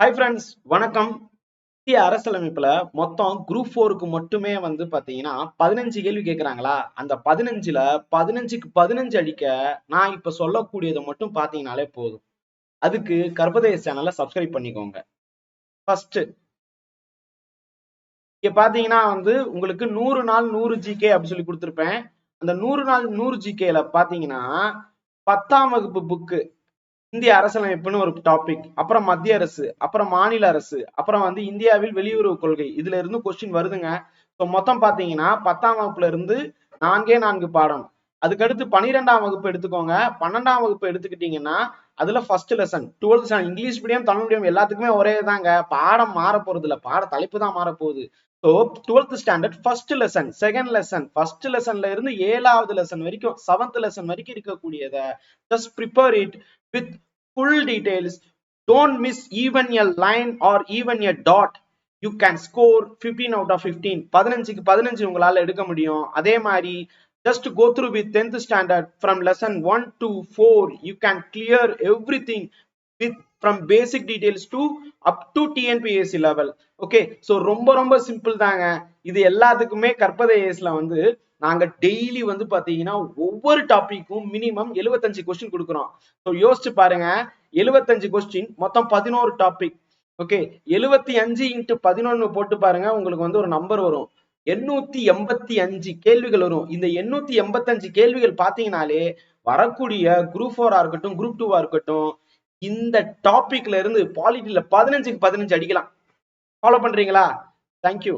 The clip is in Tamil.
ஹாய் ஃப்ரெண்ட்ஸ் வணக்கம். இந்திய அரசியலமைப்புல மொத்தம் குரூப் ஃபோருக்கு மட்டுமே வந்து பாத்தீங்கன்னா பதினஞ்சு கேள்வி கேட்கிறாங்களா அந்த பதினஞ்சுல பதினஞ்சுக்கு பதினஞ்சு அடிக்க நான் இப்ப சொல்லக்கூடியதை மட்டும் பாத்தீங்கன்னாலே போதும். அதுக்கு கர்ப்பதய சேனலை சப்ஸ்கிரைப் பண்ணிக்கோங்க. ஃபர்ஸ்ட் இங்க பாத்தீங்கன்னா வந்து உங்களுக்கு நூறு நாள் நூறு ஜிகே அப்படி சொல்லி கொடுத்துருப்பேன். அந்த நூறு நாள் நூறு ஜிகேல பாத்தீங்கன்னா பத்தாம் வகுப்பு புக்கு இந்திய அரசியலமைப்புன்னு ஒரு டாபிக் அப்புறம் மத்திய அரசு அப்புறம் மாநில அரசு அப்புறம் வந்து இந்தியாவில் வெளியுறவு கொள்கை. இதுல இருந்து கொஸ்டின் வருதுங்க. ஸோ மொத்தம் பாத்தீங்கன்னா பத்தாம் வகுப்புல இருந்து நான்கே நான்கு பாடம். அதுக்கடுத்து பனிரெண்டாம் வகுப்பு எடுத்துக்கோங்க. பன்னெண்டாம் வகுப்பு எடுத்துக்கிட்டீங்கன்னா அதுல first lesson twelfth English medium Tamil medium எல்லாத்துக்குமே ஒரே தாங்க. பாடம் மாற போறது இல்ல பாட தலைப்பு தான் மாற போகுது. So twelfth standard first lesson second lesson first லெசன்ல இருந்து ஏழாவது லெசன் வரைக்கும் செவன்த் லெசன் வரைக்கும் இருக்கக்கூடியத just prepare it with full details don't miss even a line or even a dot you can score fifteen out of fifteen பதினஞ்சுக்கு பதினஞ்சு உங்களால் எடுக்க முடியும். அதே மாதிரி just go through with 10th standard from lesson 1 to 4 you can clear everything with from basic details to up to TNPSC level. Okay so ரொம்ப ரொம்ப சிம்பிள் தாங்க. இது எல்லாத்துக்குமே கற்பதைஸ்ல வந்து நாங்க டெய்லி வந்து பாத்தீங்கன்னா ஒவ்வொரு டாபிக்கும் மினிமம் எழுபத்தஞ்சு கொஸ்டின் கொடுக்குறோம். ஸோ யோசிச்சு பாருங்க. எழுபத்தஞ்சு கொஸ்டின் மொத்தம் பதினோரு டாபிக் ஓகே எழுபத்தி அஞ்சு இன்ட்டு பதினொன்னு போட்டு பாருங்க உங்களுக்கு வந்து ஒரு நம்பர் வரும். எண்ணூத்தி எண்பத்தி அஞ்சு கேள்விகள் வரும். இந்த எண்ணூத்தி எண்பத்தஞ்சு கேள்விகள் பாத்தீங்கன்னாலே வரக்கூடிய குரூப் ஃபோரா இருக்கட்டும் குரூப் டூவா இருக்கட்டும் இந்த டாபிக்ல இருந்து பாலிட்டில பதினஞ்சுக்கு பதினஞ்சு அடிக்கலாம். ஃபாலோ பண்றீங்களா? தேங்க்யூ